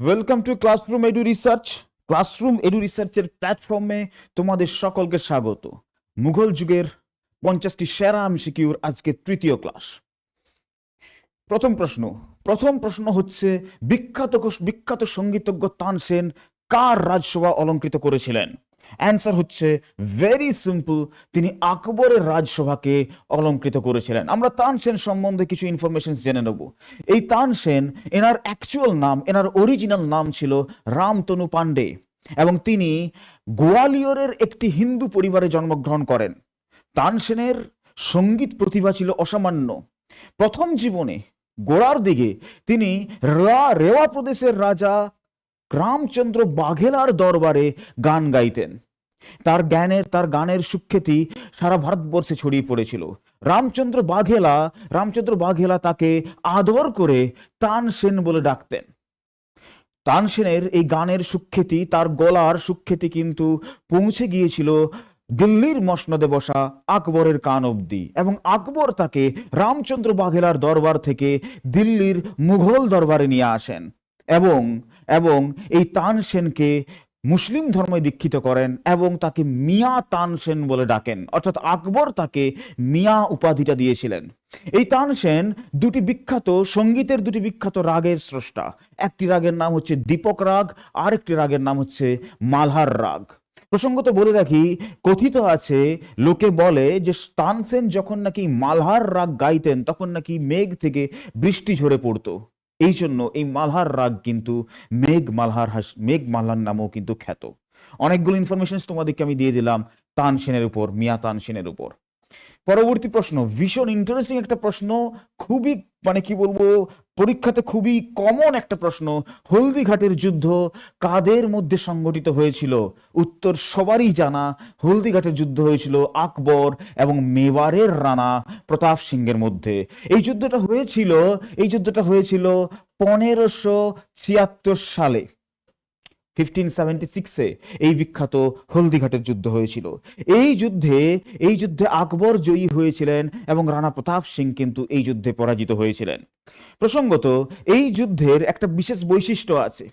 Welcome to classroom edu research classroom edu রিসার্চের প্ল্যাটফর্মে তোমাদের সকলকে স্বাগত। মুঘল যুগের পঞ্চাশটি সেরা এমসিকিউর আজকে তৃতীয় ক্লাস প্রথম প্রশ্ন। প্রথম প্রশ্ন হচ্ছে, বিখ্যাত বিখ্যাত সঙ্গীতজ্ঞ তানসেন কার রাজসভা অলঙ্কৃত করেছিলেন? অ্যান্সার হচ্ছে ভেরি সিম্পল তিনি আকবরের রাজসভাকে অলঙ্কৃত করেছিলেন। আমরা তানসেন সম্বন্ধে কিছু ইনফরমেশন জেনে নেব। এই তানসেন এনার অ্যাকচুয়াল নাম, এনার অরিজিনাল নাম ছিল রামতনু পান্ডে এবং তিনি গোয়ালিয়রের একটি হিন্দু পরিবারে জন্মগ্রহণ করেন। তানসেনের সংগীত প্রতিভা ছিল অসামান্য। প্রথম জীবনে গোড়ার দিকে তিনি রেওয়া প্রদেশের রাজা রামচন্দ্র বাঘেলার দরবারে গান গাইতেন। তার জ্ঞানের, তার গানের সুখ্যাতি সারা ভারতবর্ষে ছড়িয়ে পড়েছিল। রামচন্দ্র বাঘেলা রামচন্দ্র বাঘেলা তাকে আদর করে তানসেন বলে ডাকতেন। তানসেনের এই গানের সুখ্যাতি, তার গলার সুখ্যাতি কিন্তু পৌঁছে গিয়েছিল দিল্লির মসনদে বসা আকবরের কান অবধি এবং আকবর তাকে রামচন্দ্র বাঘেলার দরবার থেকে দিল্লির মুঘল দরবারে নিয়ে আসেন এবং এবং এই তানসেনকে মুসলিম ধর্মে দীক্ষিত করেন এবং তাকে মিয়া তানসেন বলে ডাকেন। অর্থাৎ আকবর তাকে মিয়া উপাধিটা দিয়েছিলেন। এই তানসেন দুটি বিখ্যাত, সঙ্গীতের দুটি বিখ্যাত রাগের স্রষ্টা। একটি রাগের নাম হচ্ছে দীপক রাগ আর একটি রাগের নাম হচ্ছে মালহার রাগ। প্রসঙ্গত বলে রাখি, কথিত আছে, লোকে বলে যে তানসেন যখন নাকি মালহার রাগ গাইতেন, তখন নাকি মেঘ থেকে বৃষ্টি ঝরে পড়তো। এই জন্য এই মালহার রাগ কিন্তু মেঘ মালহার হাস, মেঘ মালহার নামেও কিন্তু খ্যাত। অনেকগুলো ইনফরমেশন তোমাদেরকে আমি দিয়ে দিলাম, তানসেনের উপর, মিয়া তানসেনের উপর। পরবর্তী প্রশ্ন, ভীষণ ইন্টারেস্টিং একটা প্রশ্ন, খুবই মানে কি বলব, পরীক্ষাতে খুবই কমন একটা প্রশ্ন, হলদিঘাটের যুদ্ধ কাদের মধ্যে সংগঠিত হয়েছিল? উত্তর সবারই জানা, হলদিঘাটের যুদ্ধ হয়েছিল আকবর এবং মেওয়ারের রানা প্রতাপ সিংহের মধ্যে। এই যুদ্ধটা হয়েছিল, এই যুদ্ধটা হয়েছিল পনেরোশো ছিয়াত্তর সালে। ফিফটিন সেভেন্টি সিক্সে এই বিখ্যাত হলদিঘাটের যুদ্ধ হয়েছিল। এই যুদ্ধে এই যুদ্ধে আকবর জয়ী হয়েছিলেন এবং রানা প্রতাপ সিং কিন্তু এই যুদ্ধে পরাজিত হয়েছিলেন। প্রসঙ্গত, এই যুদ্ধের একটা বিশেষ বৈশিষ্ট্য আছে।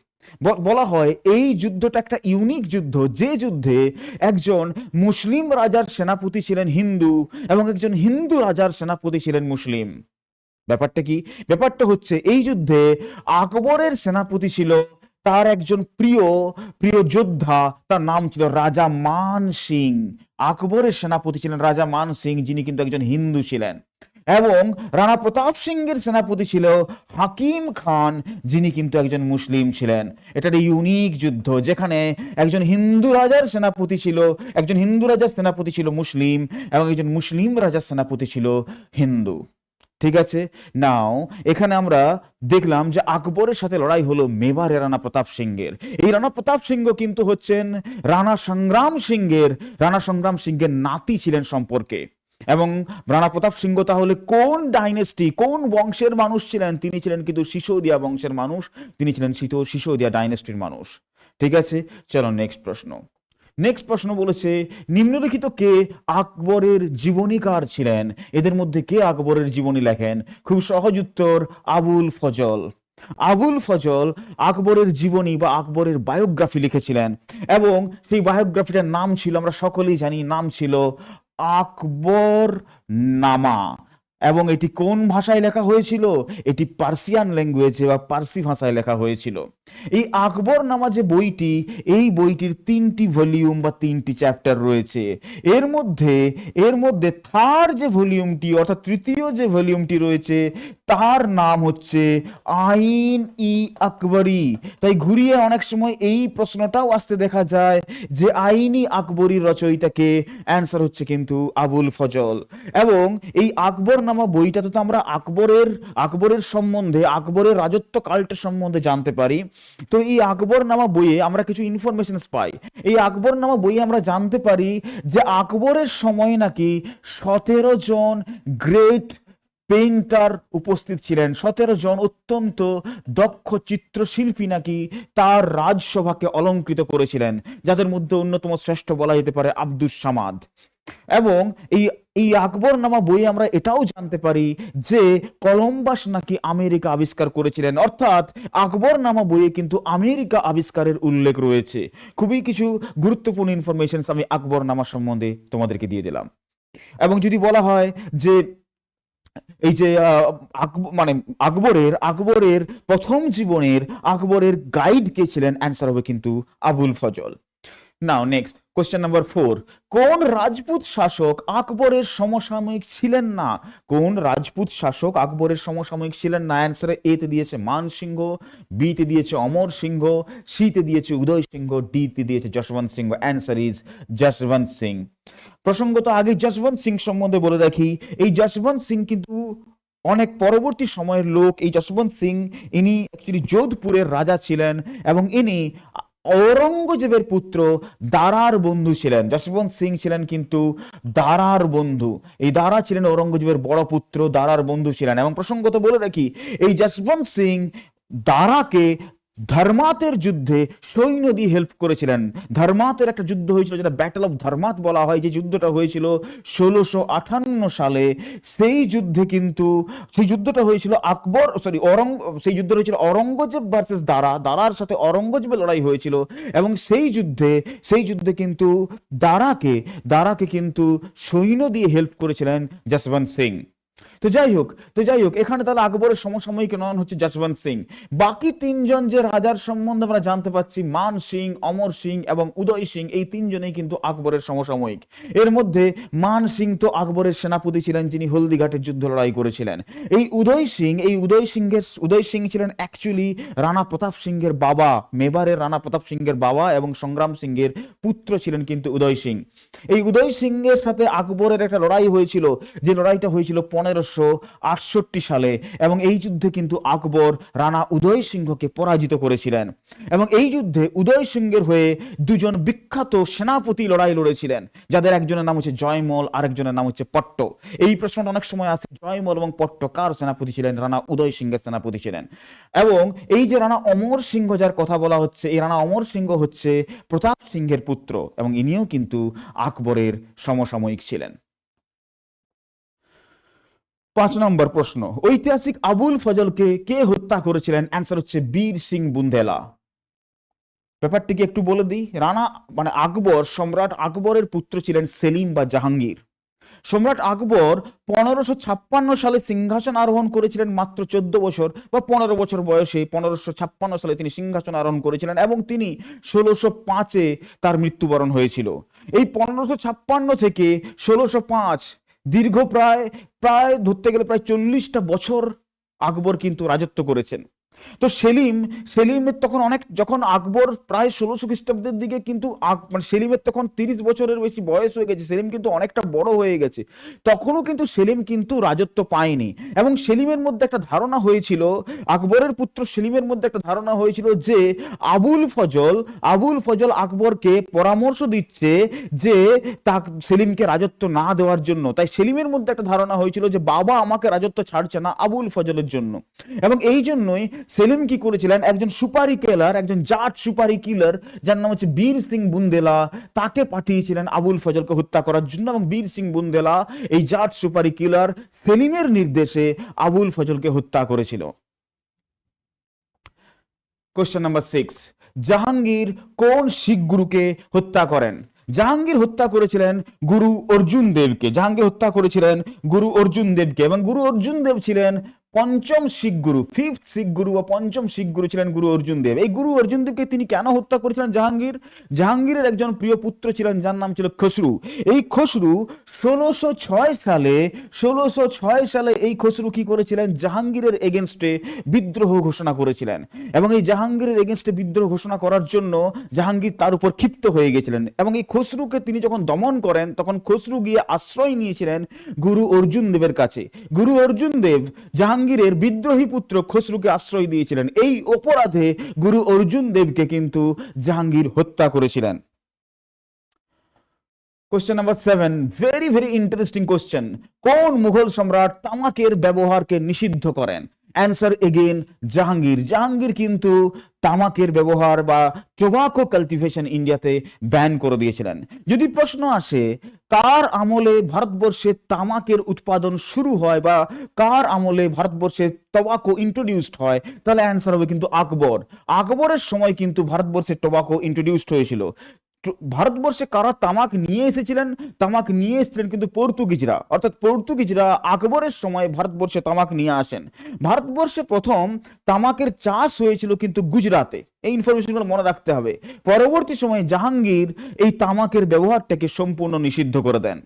বলা হয় এই যুদ্ধটা একটা ইউনিক যুদ্ধ, যে যুদ্ধে একজন মুসলিম রাজার সেনাপতি ছিলেন হিন্দু এবং একজন হিন্দু রাজার সেনাপতি ছিলেন মুসলিম। ব্যাপারটা কি? ব্যাপারটা হচ্ছে, এই যুদ্ধে আকবরের সেনাপতি ছিল তার একজন প্রিয় প্রিয় যোদ্ধা, তার নাম ছিল রাজা মান সিং। আকবরের সেনাপতি ছিলেন রাজা মান সিং, যিনি কিন্তু একজন হিন্দু ছিলেন। এবং রানা প্রতাপ সিংহের সেনাপতি ছিল হাকিম খান, যিনি কিন্তু একজন মুসলিম ছিলেন। এটা ইউনিক যুদ্ধ, যেখানে একজন হিন্দু রাজার সেনাপতি ছিল, একজন হিন্দু রাজার সেনাপতি ছিল মুসলিম, এবং একজন মুসলিম রাজার সেনাপতি ছিল হিন্দু। ঠিক আছে? নাও এখানে আমরা দেখলাম যে আকবরের সাথে লড়াই হলো মেবারে রানা প্রতাপ সিংহের এই রানা প্রতাপ সিংহ কিন্তু হচ্ছেন রানা সংগ্রাম সিংহের রানা সংগ্রাম সিংহের নাতি ছিলেন সম্পর্কে। এবং রানা প্রতাপ সিংহ তাহলে কোন ডাইনেস্টি কোন বংশের মানুষ ছিলেন? তিনি ছিলেন কিন্তু সিসোদিয়া বংশের মানুষ, তিনি ছিলেন সিসোদিয়া ডাইনেস্টির মানুষ। ঠিক আছে? চলো নেক্সট প্রশ্ন। নেক্সট প্রশ্ন বলেছে, নিম্নলিখিত কে আকবরের জীবনীকার ছিলেন? এদের মধ্যে কে আকবরের জীবনী লেখেন? খুব সহজ উত্তর, আবুল ফজল। আবুল ফজল আকবরের জীবনী বা আকবরের বায়োগ্রাফি লিখেছিলেন এবং সেই বায়োগ্রাফিটার নাম ছিল, আমরা সকলেই জানি, নাম ছিল আকবর নামা। এবং এটি কোন ভাষায় লেখা হয়েছিল? এটি পার্সিয়ান ল্যাঙ্গুয়েজে বা পার্সি ভাষায় লেখা হয়েছিল। এই আকবর নামা যে বইটি, এই বইটির তিনটি ভলিউম বা তিনটি চ্যাপ্টার রয়েছে। এর মধ্যে এর মধ্যে থার্ড যে ভলিউমটি অর্থাৎ তৃতীয় যে ভলিউমটি রয়েছে, তার নাম হচ্ছে আইন ই আকবরী। তাই ঘুরিয়ে অনেক সময় এই প্রশ্নটাও আসতে দেখা যায় যে আইনি আকবরীর রচয়িতাকে অ্যান্সার হচ্ছে কিন্তু আবুল ফজল। এবং এই আকবর নামা বইটাতে তো আমরা আকবরের আকবরের সম্বন্ধে, আকবরের রাজত্ব কালটা সম্বন্ধে জানতে পারি। তো এই আকবর নামা বইয়ে আমরা কিছু ইনফরমেশন পাই। এই আকবর নামা বইয়ে আমরা জানতে পারি যে আকবরের সময় নাকি সতেরো জন গ্রেট পেইন্টার উপস্থিত ছিলেন। সতেরো জন অত্যন্ত দক্ষ চিত্রশিল্পী নাকি তার রাজসভাকে অলঙ্কৃত করেছিলেন, যাদের মধ্যে অন্যতম শ্রেষ্ঠ বলা যেতে পারে আব্দুস সামাদ। এবং এই এই আকবর নামা বইয়ে আমরা এটাও জানতে পারি যে কলম্বাস নাকি আমেরিকা আবিষ্কার করেছিলেন। অর্থাৎ আকবর নামা বইয়ে কিন্তু আমেরিকা আবিষ্কারের উল্লেখ রয়েছে। খুবই কিছু গুরুত্বপূর্ণ ইনফরমেশন আমি আকবর নামা সম্বন্ধে তোমাদেরকে দিয়ে দিলাম। এবং যদি বলা হয় যে এই যে মানে আকবরের আকবরের প্রথম জীবনের, আকবরের গাইড কে ছিলেন অ্যান্সার হবে কিন্তু Abul Fazl. Now next question number four কোন রাজপুত শাসক আকবরের সমসাময়িক ছিলেন না? কোন রাজপুত শাসক আকবরের সমসাময়িক ছিলেন না? অ্যান্সারে এ তে দিয়েছে মান সিংহ বি তে দিয়েছে অমর সিংহ সি তে দিয়েছে উদয় সিংহ ডি তে দিয়েছে যশবন্ত সিংহ। Answer is Jaswant Singh. প্রসঙ্গত আগে যশবন্ত সিং সম্বন্ধে বলে রাখি এই যশবন্ত সিং কিন্তু অনেক পরবর্তী সময়ের লোক। এই যশবন্ত সিং, ইনি অ্যাকচুয়ালি যোধপুরের রাজা ছিলেন এবং ইনি ঔরঙ্গজেবের পুত্র দারার বন্ধু ছিলেন। যশবন্ত সিং ছিলেন কিন্তু দারার বন্ধু। এই দারা ছিলেন ঔরঙ্গজেবের বড় পুত্র, দারার বন্ধু ছিলেন। এবং প্রসঙ্গত বলে রাখি, এই যশবন্ত সিং দারাকে ধর্মাতের যুদ্ধে সৈন্য দিয়ে হেল্প করেছিলেন। ধর্মাতের একটা যুদ্ধ হয়েছিল যেটা ব্যাটল অফ ধর্মাত বলা হয়। যে যুদ্ধটা হয়েছিল ষোলোশো আটান্ন সালে, সেই যুদ্ধে কিন্তু, সেই যুদ্ধটা হয়েছিল আকবর সরি অরঙ্গ সেই যুদ্ধ হয়েছিল অরঙ্গজেব ভার্সেস দারা। দারার সাথে অরঙ্গজেবের লড়াই হয়েছিল এবং সেই যুদ্ধে সেই যুদ্ধে কিন্তু দারাকে দারাকে কিন্তু সৈন্য দিয়ে হেল্প করেছিলেন যশবন্ত সিং। তো যাই হোক, তো যাই হোক, এখানে তাহলে আকবরের সমসাময়িক নন হচ্ছে যশবন্ত সিং। বাকি তিনজন যে রাজার সম্বন্ধে আমরা জানতে পাচ্ছি, মান সিং, অমর সিং এবং উদয় সিং, এই তিনজনেই কিন্তু আকবরের সমসাময়িক। এর মধ্যে মান সিং তো আকবরের সেনাপতি ছিলেন, যিনি হলদিঘাটের যুদ্ধ লড়াই করেছিলেন। এই উদয় সিং, এই উদয় সিংহের উদয় সিং ছিলেন অ্যাকচুয়ালি রানা প্রতাপ সিংহের বাবা, মেবারের রানা প্রতাপ সিংহের বাবা এবং সংগ্রাম সিংহের পুত্র ছিলেন কিন্তু উদয় সিং। এই উদয় সিংহের সাথে আকবরের একটা লড়াই হয়েছিল, যে লড়াইটা হয়েছিল পনেরোশো আটষট্টি সালে এবং এই যুদ্ধে কিন্তু আকবর রানা উদয় সিংহকে পরাজিত করেছিলেন এবং এই যুদ্ধে উদয় সিংহের হয়ে দুজন বিখ্যাত সেনাপতি লড়াই লড়েছিলেন, যাদের একজনের নাম হচ্ছে জয়মল, আরেকজনের নাম হচ্ছে পট্ট। এই প্রশ্নটা অনেক সময় আসে, জয়মল এবং পট্ট কার সেনাপতি ছিলেন? রানা উদয় সিংহের সেনাপতি ছিলেন। এবং এই যে রানা অমর সিংহ যার কথা বলা হচ্ছে, এই রানা অমর সিংহ হচ্ছে প্রতাপ সিংহের পুত্র এবং ইনিও কিন্তু আকবরের সমসাময়িক ছিলেন। পাঁচ নম্বর প্রশ্ন, ঐতিহাসিক আবুল ফজলকে কে হত্যা করেছিলেন? অ্যান্সার হচ্ছে বীর সিং বুন্দেলা। ব্যাপারটিকে একটু বলে দিই, রানা মানে আকবর, সম্রাট আকবরের পুত্র ছিলেন সেলিম বা জাহাঙ্গীর। সম্রাট আকবর পনেরোশো ছাপ্পান্ন সালে সিংহাসন আরোহণ করেছিলেন মাত্র চোদ্দ বছর বা পনেরো বছর বয়সে, পনেরোশো ছাপ্পান্ন সালে তিনি সিংহাসন আরোহণ করেছিলেন এবং তিনি ষোলোশো পাঁচে তার মৃত্যুবরণ হয়েছিল। এই পনেরোশো ছাপ্পান্ন থেকে ষোলোশো পাঁচ দীর্ঘ প্রায় প্রায় ধরতে গেলে প্রায় চল্লিশটা বছর আকবর কিন্তু রাজত্ব করেছেন। তো সেলিম, সেলিমের তখন অনেক, যখন আকবর প্রায় ষোলোশো খ্রিস্টাব্দের দিকে কিন্তু মানে সেলিমের তখন তিরিশ বছরের বেশি বয়স হয়ে গেছে, সেলিম কিন্তু অনেকটা বড় হয়ে গেছে। তখনও কিন্তু সেলিম কিন্তু রাজত্ব পায়নি এবং সেলিমের মধ্যে একটা ধারণা হয়েছিল, আকবরের পুত্র সেলিমের মধ্যে একটা ধারণা হয়েছিল যে আবুল ফজল আবুল ফজল আকবরকে পরামর্শ দিচ্ছে যে তা সেলিমকে রাজত্ব না দেওয়ার জন্য। তাই সেলিমের মধ্যে একটা ধারণা হয়েছিল যে বাবা আমাকে রাজত্ব ছাড়ছে না আবুল ফজলের জন্য। এবং এই জন্যই সেলিম কি করেছিলেন? একজন সুপারি কিলার একজন জাট সুপারি কিলার যার নাম হচ্ছে বীর সিং বুন্দেলা। তাকে পাঠিয়েছিলেন আবুল ফজলকে হত্যা করার জন্য এবং বীর সিং বুন্দেলা, এই জাট সুপারি কিলার সেলিমের নির্দেশে আবুল ফজলকে হত্যা করেছিল। কোশ্চেন নাম্বার সিক্স জাহাঙ্গীর কোন শিখ গুরুকে হত্যা করেন? জাহাঙ্গীর হত্যা করেছিলেন গুরু অর্জুন দেবকে। জাহাঙ্গীর হত্যা করেছিলেন গুরু অর্জুন দেবকে এবং গুরু অর্জুন দেব ছিলেন পঞ্চম শিখ গুরু ফিফথ শিখ গুরু বা পঞ্চম শিখ গুরু ছিলেন গুরু অর্জুন দেব। এই গুরু অর্জুন দেবকে তিনি কেন হত্যা করেছিলেন জাহাঙ্গীর? জাহাঙ্গীরের একজন প্রিয় পুত্র ছিলেন, যার নাম ছিল খসরু। এই খসরু ষোলোশো ছয় সালে, ষোলোশো ছয় সালে এই খসরু কি করেছিলেন? জাহাঙ্গীরের এগেনস্টে বিদ্রোহ ঘোষণা করেছিলেন। এবং এই জাহাঙ্গীরের এগেনস্টে বিদ্রোহ ঘোষণা করার জন্য জাহাঙ্গীর তার উপর ক্ষিপ্ত হয়ে গেছিলেন। এবং এই খসরুকে তিনি যখন দমন করেন, তখন খসরু গিয়ে আশ্রয় নিয়েছিলেন গুরু অর্জুন দেবের কাছে। গুরু অর্জুন দেব জাহাঙ্গীরের বিদ্রোহী পুত্র খসরুকে আশ্রয় দিয়েছিলেন। এই অপরাধে গুরু অর্জুন দেবকে কিন্তু জাহাঙ্গীর হত্যা করেছিলেন। Question number seven very very interesting question কোন মুঘল সম্রাট তামাকের ব্যবহারকে নিষিদ্ধ করেন? Answer again Jahangir. জাহাঙ্গীর কিন্তু তামাকের ব্যবহার বা টোবাকো কাল্টিভেশন ইন্ডিয়াতে ব্যান করে দিয়েছিলেন। যদি প্রশ্ন আসে, কার আমলে ভারতবর্ষে তামাকের উৎপাদন শুরু হয় বা কার আমলে ভারতবর্ষে টোবাকো ইন্ট্রোডিউসড হয়, তাহলে অ্যান্সার হবে কিন্তু আকবর। আকবরের সময় কিন্তু ভারতবর্ষে টোবাকো ইন্ট্রোডিউসড হয়েছিল। ভারতবর্ষে কারা তামাক নিয়ে এসেছিলেন? তামাক নিয়ে এসেছিলেন কিন্তু পর্তুগিজরা। অর্থাৎ পর্তুগিজরা আকবরের সময় ভারতবর্ষে তামাক নিয়ে আসেন। ভারতবর্ষে প্রথম তামাকের চাষ হয়েছিল কিন্তু গুজরাতে। এই ইনফরমেশনগুলো মনে রাখতে হবে। পরবর্তী সময়ে জাহাঙ্গীর এই তামাকের ব্যবহারটাকে সম্পূর্ণ নিষিদ্ধ করে দেন।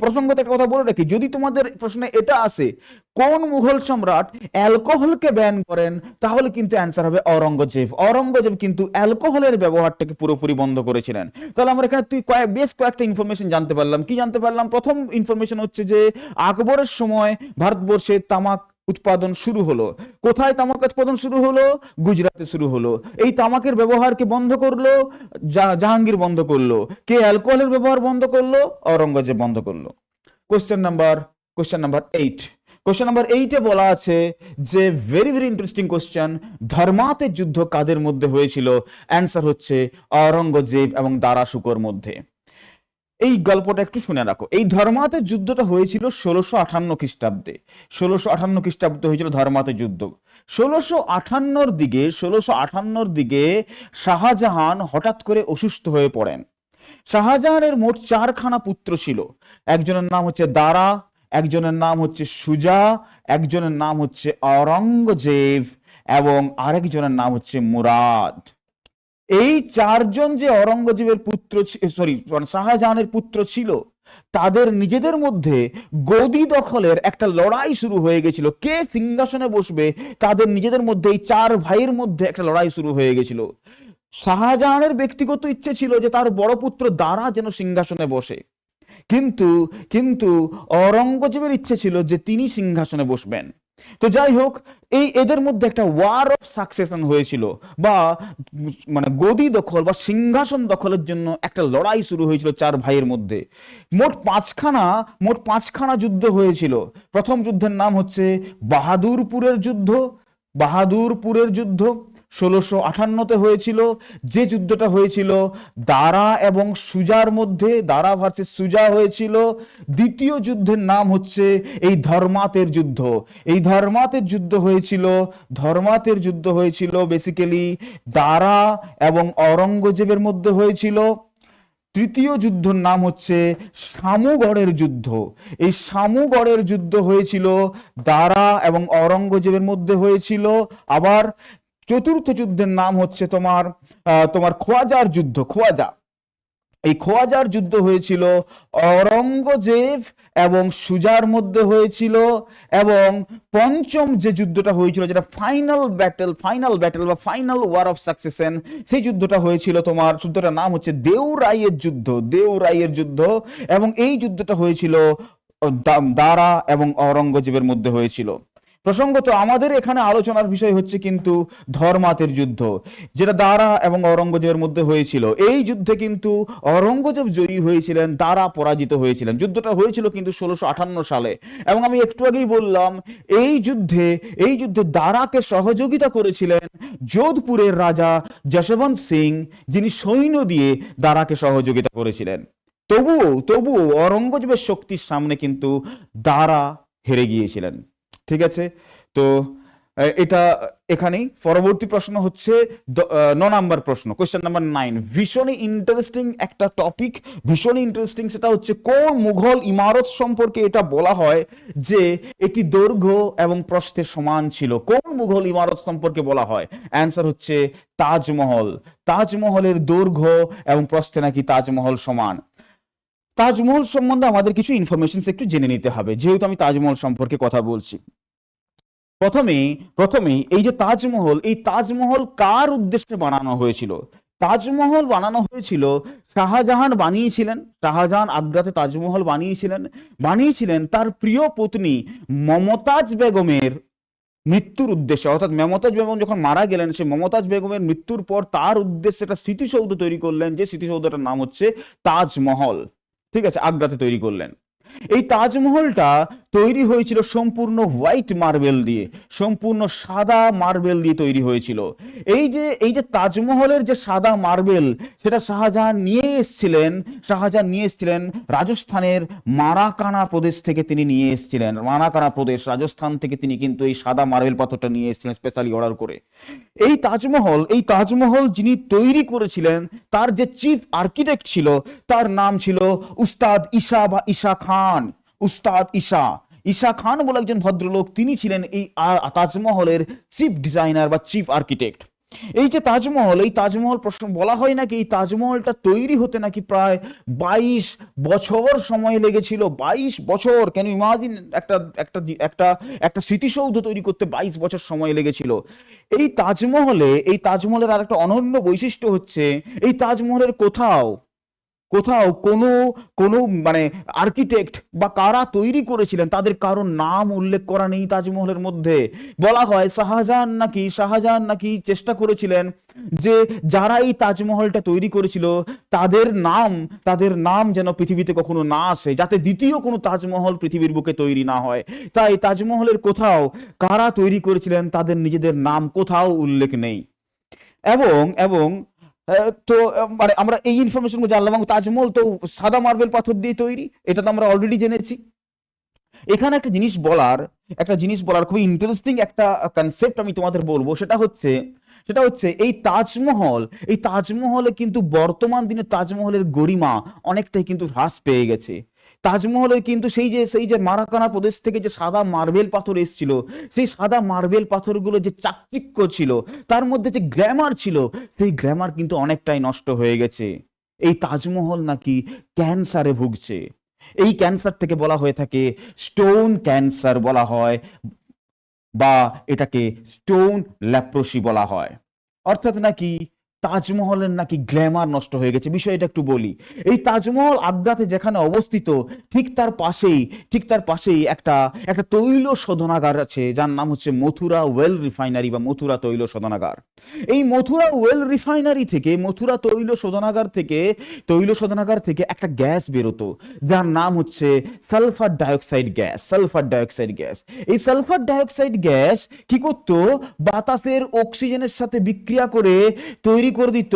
প্রসঙ্গত একটা কথা বলে রাখি। যদি তোমাদের প্রশ্নে এটা আসে, কোন মুঘল সম্রাট অ্যালকোহলকে ব্যান করেন, তাহলে কিন্তু অ্যান্সার হবে অরঙ্গজেব অরঙ্গজেব কিন্তু অ্যালকোহলের ব্যবহারটাকে পুরোপুরি বন্ধ করেছিলেন। তাহলে আমরা এখানে তুই কয়েক বেশ কয়েকটা ইনফরমেশন জানতে পারলাম। কি জানতে পারলাম? প্রথম ইনফরমেশন হচ্ছে যে, আকবরের সময় ভারতবর্ষে তামাক উৎপাদন শুরু হলো। কোথায় তামাক উৎপাদন শুরু হলো? গুজরাটে শুরু হলো। এই তামাকের ব্যবহারকে বন্ধ করল? জাহাঙ্গীর বন্ধ করল। কে অ্যালকোহলের ব্যবহার বন্ধ করল? অরঙ্গজেব বন্ধ করল। Question number question number eight question number এইটে বলা আছে যে ভেরি ভেরি ইন্টারেস্টিং কোশ্চেন ধর্মাতের যুদ্ধ কাদের মধ্যে হয়েছিল? অ্যান্সার হচ্ছে অরঙ্গজেব এবং দারা শুকর মধ্যে। এই গল্পটা একটু শুনে রাখো। এই ধর্মাতের যুদ্ধটা হয়েছিল ষোলোশো আঠান্ন খ্রিস্টাব্দে। ষোলোশো আঠান্ন খ্রিস্টাব্দে হয়েছিল ধর্মাতের যুদ্ধ। ষোলোশো আঠান্নর দিকে, ষোলোশো আঠান্নর দিকে শাহজাহান হঠাৎ করে অসুস্থ হয়ে পড়েন। শাহজাহানের মোট চারখানা পুত্র ছিল। একজনের নাম হচ্ছে দারা, একজনের নাম হচ্ছে সুজা, একজনের নাম হচ্ছে অরঙ্গজেব এবং আরেকজনের নাম হচ্ছে মুরাদ। এই চারজন যে অরঙ্গজেবের পুত্র সরি শাহজাহানের পুত্র ছিল, তাদের নিজেদের মধ্যে গদি দখলের একটা লড়াই শুরু হয়ে গেছিল। কে সিংহাসনে বসবে, তাদের নিজেদের মধ্যে এই চার ভাইয়ের মধ্যে একটা লড়াই শুরু হয়ে গেছিল। শাহজাহানের ব্যক্তিগত ইচ্ছে ছিল যে তার বড় পুত্র দ্বারা যেন সিংহাসনে বসে। কিন্তু কিন্তু অরঙ্গজেবের ইচ্ছে ছিল যে তিনি সিংহাসনে বসবেন। তো যাই হোক এই এদের মধ্যে একটা ওয়ার অফ সাকসেশন হয়েছিল বা মানে গদি দখল বা সিংহাসন দখলের জন্য একটা লড়াই শুরু হয়েছিল চার ভাইয়ের মধ্যে। মোট পাঁচখানা মোট পাঁচখানা যুদ্ধ হয়েছিল। প্রথম যুদ্ধের নাম হচ্ছে বাহাদুরপুরের যুদ্ধ বাহাদুরপুরের যুদ্ধ ষোলোশো আঠান্নতে হয়েছিল। যে যুদ্ধটা হয়েছিল, দারা এবং সুজার মধ্যে, দারা ভার্সেস সুজা হয়েছিল। দ্বিতীয় যুদ্ধের নাম হচ্ছে এই ধর্মাতের যুদ্ধ। এই ধর্মাতের যুদ্ধ হয়েছিল, ধর্মাতের যুদ্ধ হয়েছিল বেসিক্যালি দারা এবং অরঙ্গজেবের মধ্যে হয়েছিল। তৃতীয় যুদ্ধর নাম হচ্ছে শামুগড়ের যুদ্ধ। এই শামুগড়ের যুদ্ধ হয়েছিল, দারা এবং অরঙ্গজেবের মধ্যে হয়েছিল। আবার চতুর্থ যুদ্ধের নাম হচ্ছে তোমার তোমার খোয়াজার যুদ্ধ, খোয়াজা। এই খোয়াজার যুদ্ধ হয়েছিল অরঙ্গজেব এবং সুজার মধ্যে হয়েছিল এবং পঞ্চম যে যুদ্ধটা হয়েছিল, যেটা ফাইনাল ব্যাটেল ফাইনাল ব্যাটেল বা ফাইনাল ওয়ার অফ সাকসেশন সেই যুদ্ধটা হয়েছিল তোমার, যুদ্ধটার নাম হচ্ছে দেউরাইয়ের যুদ্ধ দেউরাইয়ের যুদ্ধ। এবং এই যুদ্ধটা হয়েছিল দারা এবং অরঙ্গজেবের মধ্যে হয়েছিল। প্রসঙ্গত আমাদের এখানে আলোচনার বিষয় হচ্ছে কিন্তু ধর্মাতের যুদ্ধ, যেটা দারা এবং অরঙ্গজেবের মধ্যে হয়েছিল। এই যুদ্ধে কিন্তু অরঙ্গজেব জয়ী হয়েছিলেন দারা পরাজিত হয়েছিলেন। যুদ্ধটা হয়েছিল কিন্তু ষোলোশো সালে। এবং আমি একটু আগেই বললাম, এই যুদ্ধে এই যুদ্ধে দারাকে সহযোগিতা করেছিলেন যোধপুরের রাজা যশবন্ত সিং, যিনি সৈন্য দিয়ে দারাকে সহযোগিতা করেছিলেন। তবুও তবুও অরঙ্গজেবের শক্তির সামনে কিন্তু দারা হেরে গিয়েছিলেন। ঠিক আছে? তো এটা এখানেই। পরবর্তী প্রশ্ন হচ্ছে ন নাম্বার প্রশ্ন কোয়েশ্চেন নাম্বার নাইন ভীষণই ইন্টারেস্টিং একটা টপিক ভীষণই ইন্টারেস্টিং সেটা হচ্ছে, কোন মুঘল ইমারত সম্পর্কে এটা বলা হয় যে, এটি দৈর্ঘ্য এবং প্রস্থে সমান ছিল? কোন মুঘল ইমারত সম্পর্কে বলা হয়? অ্যান্সার হচ্ছে, তাজমহল। তাজমহলের দৈর্ঘ্য এবং প্রস্থে নাকি তাজমহল সমান? তাজমহল সম্বন্ধে আমাদের কিছু ইনফরমেশন একটু জেনে নিতে হবে। যেহেতু আমি তাজমহল সম্পর্কে কথা বলছি। প্রথমে প্রথমে এই যে তাজমহল, এই তাজমহল কার উদ্দেশ্যে বানানো হয়েছিল? তাজমহল বানানো হয়েছিল শাহজাহান বানিয়েছিলেন, শাহজাহান আগ্রাতে তাজমহল বানিয়েছিলেন বানিয়েছিলেন তার প্রিয় পত্নী মমতাজ বেগমের মৃত্যুর উদ্দেশ্যে। অর্থাৎ মমতাজ বেগম যখন মারা গেলেন সে মমতাজ বেগমের মৃত্যুর পর তার উদ্দেশ্যে একটা স্মৃতিসৌধ তৈরি করলেন, যে স্মৃতিসৌধটার নাম হচ্ছে তাজমহল। ঠিক আছে, আগ্রাতে তৈরি করলেন। এই তাজমহলটা তৈরি হয়েছিল সম্পূর্ণ হোয়াইট মার্বেল দিয়ে, সম্পূর্ণ সাদা মার্বেল দিয়ে তৈরি হয়েছিল। এই যে এই যে তাজমহলের যে সাদা মার্বেল, সেটা শাহজাহান নিয়ে এসেছিলেন, শাহজাহান নিয়ে এসেছিলেন রাজস্থানের মারাকানা প্রদেশ থেকে তিনি নিয়ে এসেছিলেন। মারাকানা প্রদেশ, রাজস্থান থেকে তিনি কিন্তু এই সাদা মার্বেল পাথরটা নিয়ে এসেছিলেন স্পেশালি অর্ডার করে। এই তাজমহল এই তাজমহল যিনি তৈরি করেছিলেন, তার যে চিফ আর্কিটেক্ট ছিল, তার নাম ছিল উস্তাদ ঈশা বা ঈশা খান। উস্তাদ ঈশা। ঈশা খান বলে একজন ভদ্রলোক, তিনি ছিলেন এই তাজমহলের চিফ ডিজাইনার বা চিফ আর্কিটেক্ট। এই যে তাজমহল, এই তাজমহল প্রশ্ন, বলা হয় নাকি এই তাজমহলটা তৈরি হতে নাকি প্রায় বাইশ বছর সময় লেগেছিল? বাইশ বছর, কেন ইমাজিন একটা একটা একটা একটা স্মৃতিসৌধ তৈরি করতে বাইশ বছর সময় লেগেছিল? এই তাজমহলে, এই তাজমহলের আর একটা অনন্য বৈশিষ্ট্য হচ্ছে, এই তাজমহলের কোথাও কোথাও কোনো কোনো মানে আর্কিটেক্ট বা কারা তৈরি করেছিলেন, তাদের কারোর নাম উল্লেখ করা নেই তাজমহলের মধ্যে। বলা হয় শাহজাহান নাকি শাহজাহান নাকি চেষ্টা করেছিলেন যে যারা এই তাজমহলটা তৈরি করেছিল, তাদের নাম তাদের নাম যেন পৃথিবীতে কখনো না আসে, যাতে দ্বিতীয় কোনো তাজমহল পৃথিবীর বুকে তৈরি না হয়। তাই তাজমহলের কোথাও কারা তৈরি করেছিলেন, তাদের নিজেদের নাম কোথাও উল্লেখ নেই। এবং এবং তো মানে আমরা এই ইনফরমেশনগুলো জানলাম এবং তাজমহল তো সাদা মার্বেল পাথর দিয়ে তৈরি, এটা তো আমরা অলরেডি জেনেছি। এখানে একটা জিনিস বলার, একটা জিনিস বলার খুবই ইন্টারেস্টিং একটা কনসেপ্ট আমি তোমাদের বলব, সেটা হচ্ছে সেটা হচ্ছে এই তাজমহল, এই তাজমহলে কিন্তু বর্তমান দিনে তাজমহলের গরিমা অনেকটাই কিন্তু হ্রাস পেয়ে গেছে। তাজমহলের কিন্তু সেই যে সেই যে মারাকানা প্রদেশ থেকে যে সাদা মার্বেল পাথর এসেছিল, সেই সাদা মার্বেল পাথরগুলো যে চাকচিক্য ছিল, তার মধ্যে যে গ্ল্যামার ছিল, সেই গ্ল্যামার কিন্তু অনেকটাই নষ্ট হয়ে গেছে। এই তাজমহল নাকি ক্যান্সারে ভুগছে। এই ক্যান্সার থেকে বলা হয়ে থাকে স্টোন ক্যান্সার বলা হয়, বা এটাকে স্টোন ল্যাপ্রোসি বলা হয়। অর্থাৎ নাকি তাজমহলের নাকি গ্ল্যামার নষ্ট হয়ে গেছে, বিষয়টা একটু বলি। এই তাজমহল আগ্রাতে যেখানে অবস্থিত, ঠিক তার পাশেই, ঠিক তার পাশেই একটা একটা তৈল শোধনাগার আছে, যার নাম হচ্ছে মথুরা ওয়েল রিফাইনারি বা মথুরা তৈল শোধনাগার। এই মথুরা ওয়েল রিফাইনারি থেকে, মথুরা তৈল শোধনাগার থেকে, তৈল শোধনাগার থেকে একটা গ্যাস বেরোতো, যার নাম হচ্ছে sulphur dioxide gas, sulphur dioxide gas. এই সালফার ডাইঅক্সাইড গ্যাস কি করতো? বাতাসের অক্সিজেনের সাথে বিক্রিয়া করে তৈরি করে দিত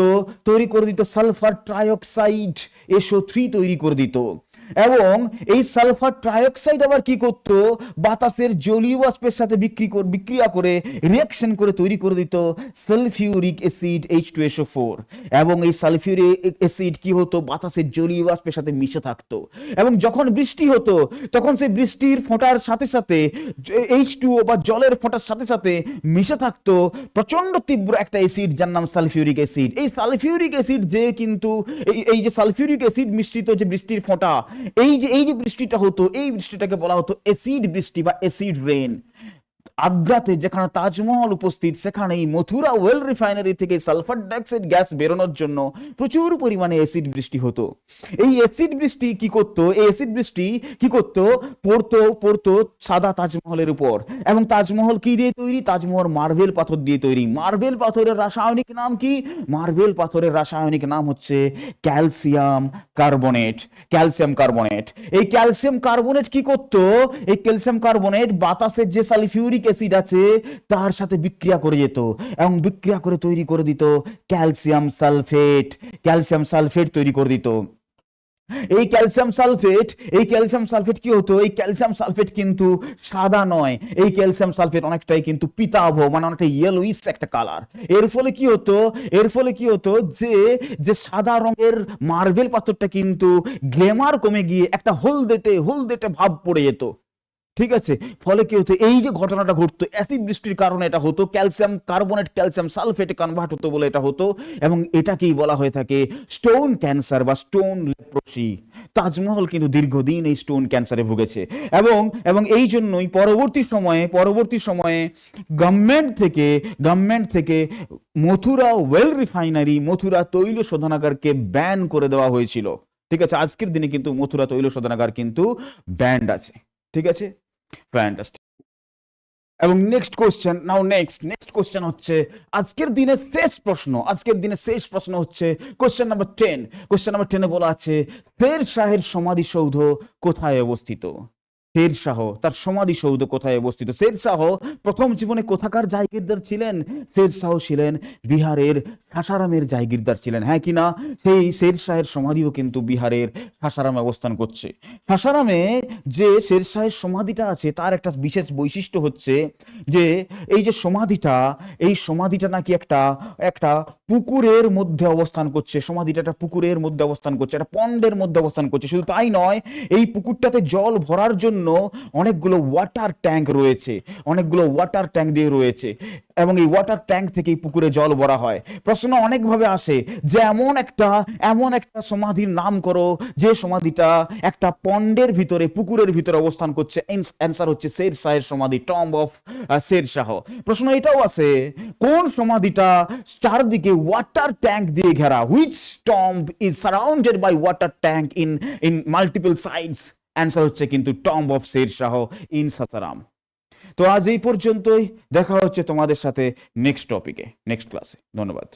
তৈরি করে দিত সালফার ট্রাইঅক্সাইড এসও থ্রি তৈরি করে দিত। এবং এই সালফার ট্রাইঅক্সাইড আবার কি করত? বাতাসের জলীয় বাষ্পের সাথে বিক্রি বিক্রিয়া করে রিয়াকশন করে তৈরি করে দিত sulphuric acid H two SO four এবং এই সালফিউরিক অ্যাসিড কি হতো? বাতাসের জলীয় বাষ্পের সাথে মিশে থাকতো। এবং যখন বৃষ্টি হতো, তখন সেই বৃষ্টির ফোঁটার সাথে সাথে এইচ টু বা জলের ফোঁটার সাথে সাথে মিশে থাকতো প্রচণ্ড তীব্র একটা অ্যাসিড যার নাম সালফিউরিক অ্যাসিড। এই সালফিউরিক অ্যাসিড যে কিন্তু এই যে সালফিউরিক অ্যাসিড মিশ্রিত যে বৃষ্টির ফোঁটা এই যে এই যে বৃষ্টিটা হতো, এই বৃষ্টিটাকে বলা হতো অ্যাসিড বৃষ্টি বা অ্যাসিড রেন আগ্রাতে যেখানে তাজমহল উপস্থিত, সেখানে এই মথুরা ওয়েল রিফাইনারি থেকে সালফার ডাইঅক্সাইড গ্যাস বেরোনোর জন্য প্রচুর পরিমাণে অ্যাসিড বৃষ্টি হতো। এই অ্যাসিড বৃষ্টি কি করতো? এই অ্যাসিড বৃষ্টি কি করতো? পড়তো পড়তো সাদা তাজমহলের উপর। এবং তাজমহল কি দিয়ে তৈরি? তাজমহল মার্বেল পাথর দিয়ে তৈরি। মার্বেল পাথরের রাসায়নিক নাম কি? মার্বেল পাথরের রাসায়নিক নাম হচ্ছে ক্যালসিয়াম কার্বনেট। Calcium carbonate. এই ক্যালসিয়াম কার্বনেট কি করতো? এই ক্যালসিয়াম কার্বনেট বাতাসের যে সালফিউরিক অ্যাসিড আছে, তার সাথে বিক্রিয়া করে যেত। এবং বিক্রিয়া করে তৈরি করে দিত ক্যালসিয়াম সালফেট ক্যালসিয়াম সালফেট তৈরি করে দিত। এই ক্যালসিয়াম সালফেট এই ক্যালসিয়াম সালফেট কি হতো? এই ক্যালসিয়াম সালফেট কিন্তু সাদা নয়। এই ক্যালসিয়াম সালফেট অনেকটাই কিন্তু পিতাভ মানে অনেকটা ইয়েলোইস একটা কালারের ফলে কি হতো? এর ফলে কি হতো? যে যে সাদা রঙের মার্বেল পাথরটা কিন্তু গ্লেমার কমে গিয়ে একটা হলদেটে হলদেটে ভাব পড়ে যেত। ঠিক আছে? ফলে কি হতো? এই যে ঘটনাটা ঘটতো, অ্যাসিড বৃষ্টির কারণে এটা হতো, ক্যালসিয়াম, কার্বনেট ক্যালসিয়াম সালফেটে কনভার্ট হতো বলে এটা হতো এবং এটাকেই বলা হয়ে থাকে স্টোন ক্যান্সার বা স্টোন লেপ্রসি তাজমহল কিন্তু দীর্ঘদিন এই স্টোন ক্যান্সারে ভুগেছে এবং এবং এই জন্যই পরবর্তী সময়ে পরবর্তী সময়ে গভর্নমেন্ট থেকে গভর্নমেন্ট থেকে মথুরা ওয়েল রিফাইনারি মথুরা তৈল শোধনাগারকে ব্যান করে দেওয়া হয়েছিল। ঠিক আছে? আজকের দিনে কিন্তু মথুরা তৈল শোধনাগার কিন্তু ব্যান্ড আছে। ঠিক আছে? ফ্যান্টাস্টিক এবং next question now next next question হচ্ছে আজকের দিনের শেষ প্রশ্ন আজকের দিনের শেষ প্রশ্ন হচ্ছে question number ten question number টেনে বলা আছে শের শাহের সমাধিসৌধ কোথায় অবস্থিত? শের শাহ তার সমাধিসৌধ কোথায় অবস্থিত? শের শাহ প্রথম জীবনে কোথাকার জায়গিরদার ছিলেন? শের শাহ ছিলেন বিহারের সাসারামের জায়গিরদার ছিলেন হ্যাঁ কিনা সেই শের শাহের সমাধিও কিন্তু বিহারের সাসারামে অবস্থান করছে। সাসারামে যে শের শাহের সমাধিটা আছে, তার একটা বিশেষ বৈশিষ্ট্য হচ্ছে যে, এই যে সমাধিটা, এই সমাধিটা নাকি একটা একটা পুকুরের মধ্যে অবস্থান করছে। সমাধিটা একটা পুকুরের মধ্যে অবস্থান করছে, একটা পন্ডের মধ্যে অবস্থান করছে। শুধু তাই নয়, এই পুকুরটাতে জল ভরার জন্য অনেকগুলো ওয়াটার ট্যাঙ্ক রয়েছে, অনেকগুলো ওয়াটার ট্যাঙ্ক দিয়ে রয়েছে। এবং এই ওয়াটার ট্যাঙ্ক থেকে পুকুরে জল ভরা হয়। প্রশ্ন অনেকভাবে আসে যে এমন একটা এমন একটা সমাধির নাম করো যে সমাধিটা একটা পন্ডের ভিতরে, পুকুরের ভিতরে অবস্থান করছে। অ্যান্সার হচ্ছে শের শাহের সমাধি টম্ব অফ শের শাহ। প্রশ্ন এটাও আছে কোন সমাধিটা চারদিকে ওয়াটার ট্যাঙ্ক দিয়ে ঘেরা? Which tomb is surrounded by water tank in in multiple sides answer হচ্ছে কিন্তু tomb of Sher Shah in Sasaram তো আজ এই পর্যন্তই। দেখা হচ্ছে তোমাদের সাথে নেক্সট টপিকে নেক্সট ক্লাসে ধন্যবাদ।